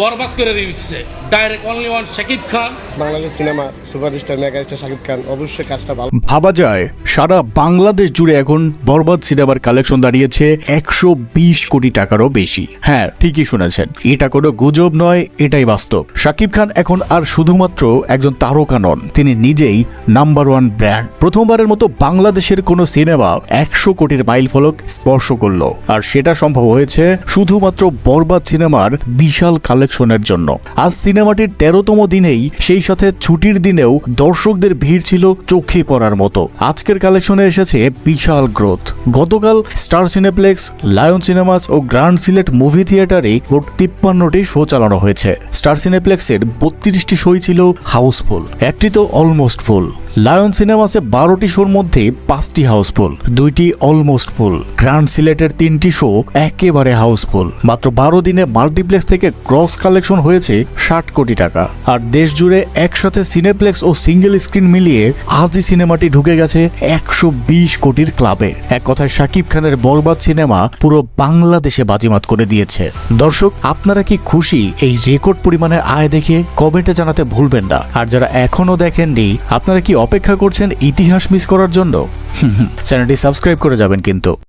বরবাদ করে দিচ্ছে direct only one Shakib Khan Bangladesh cinema superstar megastar Shakib Khan অবশ্যই কাজটা ভালো। ভাবা যায় সারা বাংলাদেশ জুড়ে এখন বরবাদ সিনেমার কালেকশন দাঁড়িয়েছে একশো বিশ কোটি টাকারও বেশি। হ্যাঁ ঠিকই শুনেছেন। এটা কোনো গুজব নয় এটাই বাস্তব। শাকিব খান এখন আর শুধুমাত্র একজন তারকা নন তিনি নিজেই নাম্বার ওয়ান ব্র্যান্ড প্রথমবারের মতো বাংলাদেশের কোনো সিনেমা একশো কোটির মাইল ফলক স্পর্শ করল। আর সেটা সম্ভব হয়েছে শুধুমাত্র বরবাদ সিনেমার বিশাল কালেকশনের জন্য। আজ সিনেমাটির তেরোতম দিনেই সেই সাথে ছুটির দিনেও দর্শকদের ভিড় ছিল চোখে পড়ার মতো। আজকের কালেকশনে এসেছে বিশাল গ্রোথ। গতকাল স্টার সিনেপ্লেক্স, লায়ন সিনেমাস ও গ্র্যান্ড সিলেট মুভি থিয়েটারে মোট তিপ্পান্নটি শো চালানো হয়েছে। স্টার সিনেপ্লেক্সের বত্রিশটি শোই ছিল হাউসফুল, একটি তো অলমোস্ট ফুল। লায়ন সিনেমাসে বারোটি শোর মধ্যে পাঁচটি হাউসফুল, দুইটি অলমোস্ট ফুল, গ্র্যান্ড সিলেটের তিনটি শো একেবারে হাউসফুল। মাত্র বারো দিনে মাল্টিপ্লেক্স থেকে গ্রস কালেকশন হয়েছে ষাট কোটি টাকা। আর দেশ জুড়ে একসাথে সিনেপ্লেক্স ও সিঙ্গেল স্ক্রিন মিলিয়ে আজই সিনেমাটি ঢুকে গেছে একশো বিশ কোটির ক্লাবে। এক কথায় শাকিব খানের বরবাদ সিনেমা পুরো বাংলাদেশে বাজিমাত করে দিয়েছে। দর্শক, আপনারা কি খুশি এই রেকর্ড পরিমাণে আয় দেখে? কমেন্টে জানাতে ভুলবেন না। আর যারা এখনও দেখেননি, আপনারা কি অপেক্ষা করছেন ইতিহাস মিস করার জন্য। চ্যানেলটি সাবস্ক্রাইব করে যাবেন কিন্তু।